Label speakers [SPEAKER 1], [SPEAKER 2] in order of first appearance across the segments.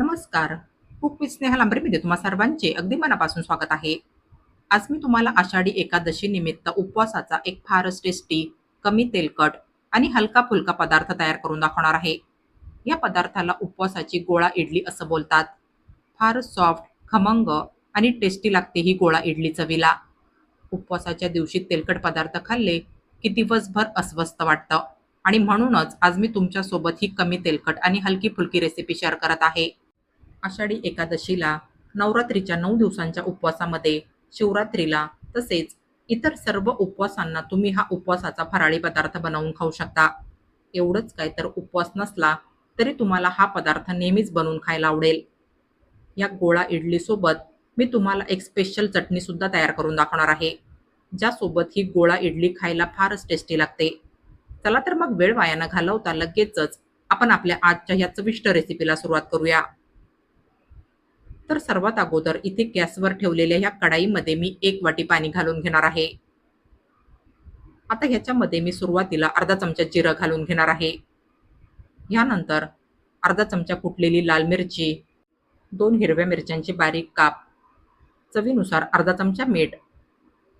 [SPEAKER 1] नमस्कार. Cook with Sneha लांबरेमध्ये तुम्हा सर्वांचे अगदी मनापासून स्वागत आहे. आज मी तुम्हाला आषाढी एकादशी निमित्त उपवासाचा एक फारच टेस्टी कमी तेलकट आणि हलका फुलका पदार्थ तयार करून दाखवणार आहे. या पदार्थाला उपवासाची गोळा इडली असं बोलतात. फारच सॉफ्ट खमंग आणि टेस्टी लागते ही गोळा इडली चवीला. उपवासाच्या दिवशी तेलकट पदार्थ खाल्ले की दिवसभर अस्वस्थ वाटतं. आणि म्हणूनच आज मी तुमच्यासोबत ही कमी तेलकट आणि हलकी फुलकी रेसिपी शेअर करत आहे. आषाढी एकादशीला नवरात्रीच्या नऊ दिवसांच्या उपवासामध्ये शिवरात्रीला तसेच इतर सर्व उपवासांना तुम्ही हा उपवासाचा फराळी पदार्थ बनवून खाऊ शकता. एवढंच काय तर उपवास नसला तरी तुम्हाला हा पदार्थ नेहमीच बनवून खायला आवडेल. या गोळा इडलीसोबत मी तुम्हाला एक स्पेशल चटणीसुद्धा तयार करून दाखवणार आहे. ज्यासोबत ही गोळा इडली खायला फारच टेस्टी लागते. चला तर मग वेळ वायानं घालवता लगेचच आपण आपल्या आजच्या या चविष्ट रेसिपीला सुरुवात करूया. तर सर्वात अगोदर इथे गॅसवर ठेवलेल्या ह्या कढाईमध्ये मी एक वाटी पाणी घालून घेणार आहे. आता ह्याच्यामध्ये मी सुरुवातीला अर्धा चमचा जिरं घालून घेणार आहे. ह्यानंतर अर्धा चमचा कुटलेली लाल मिरची दोन हिरव्या मिरच्यांची बारीक काप चवीनुसार अर्धा चमचा मीठ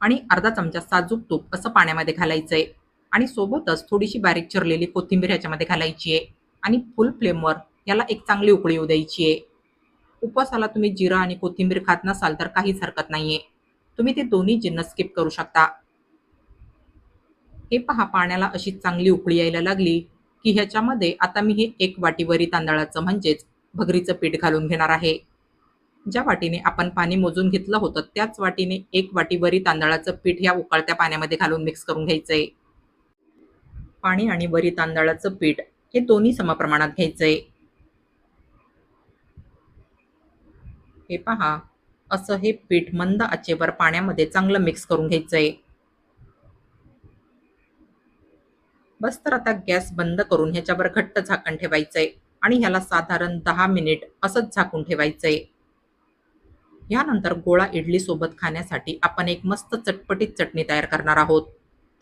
[SPEAKER 1] आणि अर्धा चमचा साजूक तूप असं पाण्यामध्ये घालायचं आहे आणि सोबतच थोडीशी बारीक चिरलेली कोथिंबीर ह्याच्यामध्ये घालायची आहे आणि फुल फ्लेमवर याला एक चांगली उकळी येऊ द्यायची आहे उपवासाला तुम्ही जिरा आणि कोथिंबीर खात नसाल तर काहीच हरकत नाहीये. तुम्ही ते दोन्ही जिन्नस स्किप करू शकता. हे पहा पाण्याला अशी चांगली उकळी यायला लागली की ह्याच्यामध्ये आता मी हे एक वाटीवरी तांदळाचं म्हणजेच भगरीचं पीठ घालून घेणार आहे. ज्या वाटीने आपण पाणी मोजून घेतलं होतं त्याच वाटीने एक वाटीवरी तांदळाचं पीठ या उकळत्या पाण्यामध्ये घालून मिक्स करून घ्यायचंय. पाणी आणि वरी तांदळाचं पीठ हे दोन्ही समप्रमाणात घ्यायचंय. हे पहा. असं हे पीठ मंद आचेवर पाण्यामध्ये चांगलं मिक्स करून घ्यायचंय. बस तर आता गॅस बंद करून ह्याच्यावर घट्ट झाकण ठेवायचंय आणि ह्याला साधारण दहा मिनिट असंच झाकून ठेवायचंय. यानंतर गोळा इडली सोबत खाण्यासाठी आपण एक मस्त चटपटीत चटणी तयार करणार आहोत.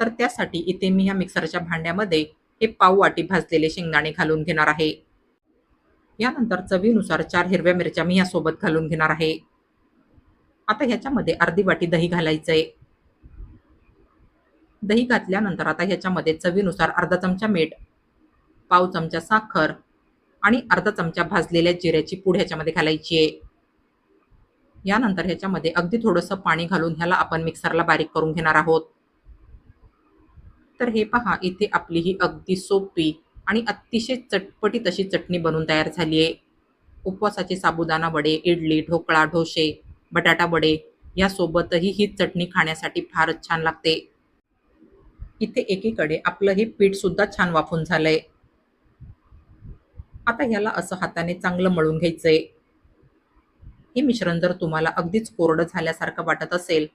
[SPEAKER 1] तर त्यासाठी इथे मी ह्या मिक्सरच्या भांड्यामध्ये हे पाव वाटी भाजलेले शेंगदाणे घालून घेणार आहे. यानंतर चवीनुसार चार हिरव्या मिरच्या मी यासोबत घालून घेणार आहे. आता ह्याच्यामध्ये अर्धी वाटी दही घालायचंय. दही घातल्यानंतर आता ह्याच्यामध्ये चवीनुसार अर्धा चमचा मीठ पाव चमचा साखर आणि अर्धा चमचा भाजलेल्या जिऱ्याची पूड ह्याच्यामध्ये घालायची आहे यानंतर ह्याच्यामध्ये अगदी थोडंसं पाणी घालून ह्याला आपण मिक्सरला बारीक करून घेणार आहोत. तर हे पहा इथे आपली ही अगदी सोपी आणि अतिशय चटपटीत अशी चटणी बनवून तयार झाली आहे. उपवासाचे साबुदाणा वडे इडली ढोकळा ढोसे बटाटा वडे यासोबतही ही चटणी खाण्यासाठी फारच छान लागते. इथे एकीकडे आपलं हे पीठ सुद्धा छान वाफून झालंय. आता ह्याला असं हाताने चांगलं मळून घ्यायचंय. हे मिश्रण जर तुम्हाला अगदीच कोरडं झाल्यासारखं वाटत असेल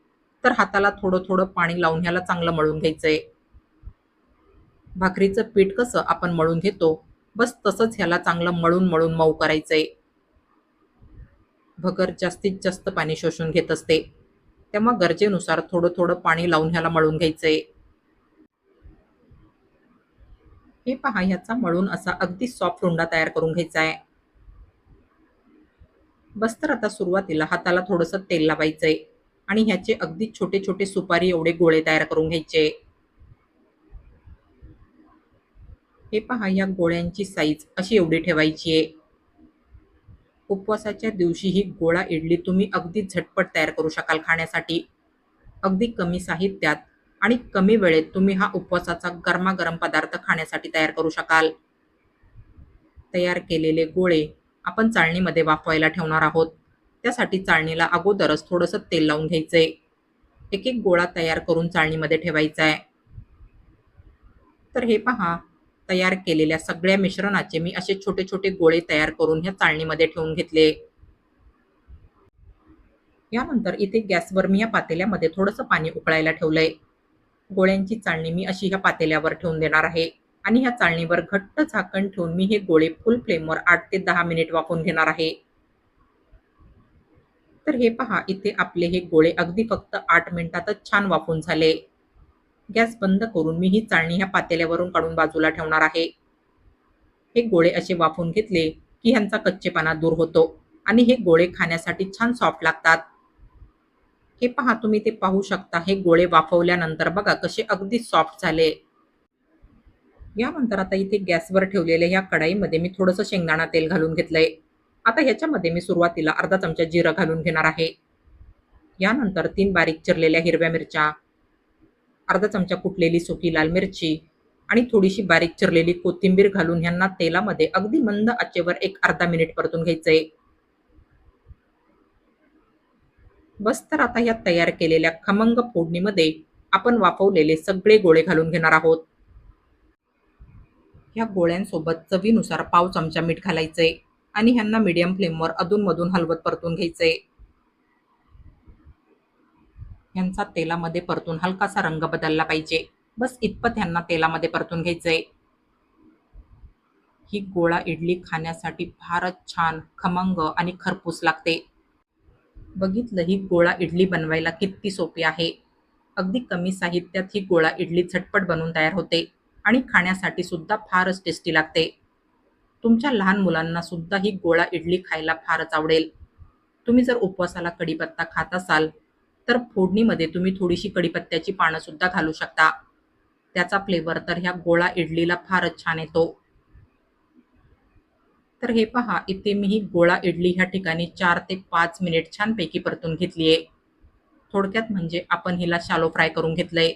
[SPEAKER 1] तर हाताला थोडं थोडं पाणी लावून ह्याला चांगलं मळून घ्यायचंय. भाकरीचं पीठ कसं आपण मळून घेतो? बस तसंच ह्याला चांगलं मळून मळून मऊ करायचंय. भगर जास्तीत जास्त पाणी शोषून घेत असते. तेव्हा गरजेनुसार थोडं थोडं पाणी लावून ह्याला मळून घ्यायचंय. हे पहा ह्याचा मळून असा अगदी सॉफ्ट रुंडा तयार करून घ्यायचा आहे बस तर आता सुरुवातीला हाताला थोडंसं तेल लावायचंय आणि ह्याचे अगदी छोटे छोटे सुपारी एवढे गोळे तयार करून घ्यायचे. हे पहा या गोळ्यांची साईज अशी एवढी ठेवायची आहे. उपवासाच्या दिवशी ही गोळा इडली तुम्ही अगदी झटपट तयार करू शकाल खाण्यासाठी. अगदी कमी साहित्यात आणि कमी वेळेत तुम्ही हा उपवासाचा गरमागरम पदार्थ खाण्यासाठी तयार करू शकाल. तयार केलेले गोळे आपण चाळणीमध्ये वाफवायला ठेवणार आहोत. त्यासाठी चाळणीला अगोदरच थोडंसं तेल लावून घ्यायचंय. एक एक गोळा तयार करून चाळणीमध्ये ठेवायचा आहे तर हे पहा तयार केलेल्या सगळ्या मिश्रणाचे मी असे छोटे छोटे गोळे तयार करून ह्या चाळणीमध्ये ठेवून घेतले. यानंतर इथे गॅसवर मी या पातेल्यामध्ये थोडंसं पाणी उकळायला ठेवलंय. गोळ्यांची चाळणी मी अशी ह्या पातेल्यावर ठेवून देणार आहे आणि ह्या चाळणीवर घट्ट झाकण ठेवून मी हे गोळे फुल फ्लेमवर आठ ते दहा मिनिट वाफून घेणार आहे. तर हे पहा इथे आपले हे गोळे अगदी फक्त आठ मिनिटातच छान वाफून झाले. गॅस बंद करून मी ही चाळणी ह्या पातेल्यावरून काढून बाजूला ठेवणार आहे. हे गोळे असे वाफवून घेतले की ह्यांचा कच्चेपणा दूर होतो आणि हे गोळे खाण्यासाठी छान सॉफ्ट लागतात. हे पहा तुम्ही ते पाहू शकता. हे गोळे वाफवल्यानंतर बघा कसे अगदी सॉफ्ट झाले. यानंतर आता इथे गॅसवर ठेवलेल्या ह्या कढाईमध्ये मी थोडंसं शेंगदाणा तेल घालून घेतलंय. आता ह्याच्यामध्ये मी सुरुवातीला अर्धा चमचा जिरं घालून घेणार आहे. यानंतर तीन बारीक चिरलेल्या हिरव्या मिरच्या अर्धा चमचा कुटलेली सुकी लाल मिरची आणि थोडीशी बारीक चिरलेली कोथिंबीर घालून ह्यांना तेलामध्ये अगदी मंद आचेवर एक अर्धा मिनिट परतून घ्यायचंय. बस तर आता या तयार केलेल्या खमंग फोडणीमध्ये आपण वाफवलेले सगळे गोळे घालून घेणार आहोत. ह्या गोळ्यांसोबत चवीनुसार पाव चमचा मीठ घालायचंय आणि ह्यांना मीडियम फ्लेमवर अधूनमधून हलवत परतून घ्यायचंय. ह्यांचा तेलामध्ये परतून हलकासा रंग बदलला पाहिजे. बस इतपत ह्यांना तेलामध्ये परतून घ्यायचंय. ही गोळा इडली खाण्यासाठी फारच छान खमंग आणि खरपूस लागते. बघितलं ही गोळा इडली बनवायला किती सोपी आहे. अगदी कमी साहित्यात ही गोळा इडली झटपट बनवून तयार होते आणि खाण्यासाठी सुद्धा फारच टेस्टी लागते. तुमच्या लहान मुलांना सुद्धा ही गोळा इडली खायला फारच आवडेल. तुम्ही जर उपवासाला कढीपत्ता खात असाल तर फोडणीमध्ये तुम्ही थोडीशी कढीपत्त्याची पानंसुद्धा घालू शकता. त्याचा फ्लेवर तर ह्या गोळा इडलीला फारच छान येतो. तर हे पहा इथे मी ही गोळा इडली ह्या ठिकाणी चार ते पाच मिनिट छानपैकी परतून घेतली आहे थोडक्यात म्हणजे आपण हिला शालो फ्राय करून घेतलंय.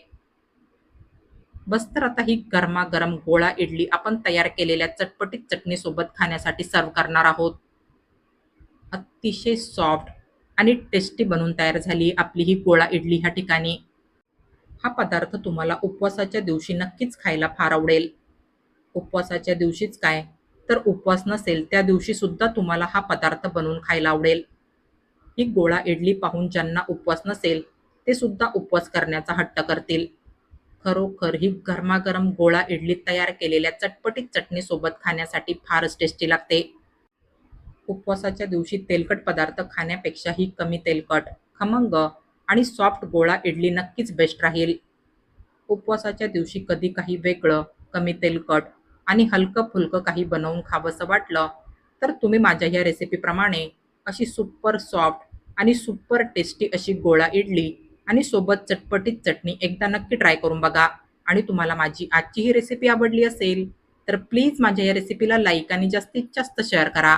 [SPEAKER 1] बस तर आता ही गरमागरम गोळा इडली आपण तयार केलेल्या चटपटीत चटणीसोबत खाण्यासाठी सर्व करणार आहोत. अतिशय सॉफ्ट आणि टेस्टी बनून तयार झाली आपली ही गोळा इडली ह्या ठिकाणी. हा पदार्थ तुम्हाला उपवासाच्या दिवशी नक्कीच खायला फार आवडेल. उपवासाच्या दिवशीच काय? तर उपवास नसेल त्या दिवशी सुद्धा तुम्हाला हा पदार्थ बनवून खायला आवडेल. ही गोळा इडली पाहून ज्यांना उपवास नसेल ते सुद्धा उपवास करण्याचा हट्ट करतील. खरोखर ही गरमागरम गोळा इडली तयार केलेल्या चटपटीत चटणीसोबत खाण्यासाठी फारच टेस्टी लागते. उपवासाच्या दिवशी तेलकट पदार्थ खाण्यापेक्षाही कमी तेलकट खमंग आणि सॉफ्ट गोळा इडली नक्कीच बेस्ट राहील. उपवासाच्या दिवशी कधी काही वेगळं कमी तेलकट आणि हलकं फुलकं काही बनवून खावंसं वाटलं तर तुम्ही माझ्या ह्या रेसिपीप्रमाणे अशी सुपर सॉफ्ट आणि सुपर टेस्टी अशी गोळा इडली आणि सोबत चटपटीत चटणी एकदा नक्की ट्राय करून बघा आणि तुम्हाला माझी आजची ही रेसिपी आवडली असेल तर प्लीज माझ्या या रेसिपीला लाईक आणि जास्तीत जास्त शेअर करा.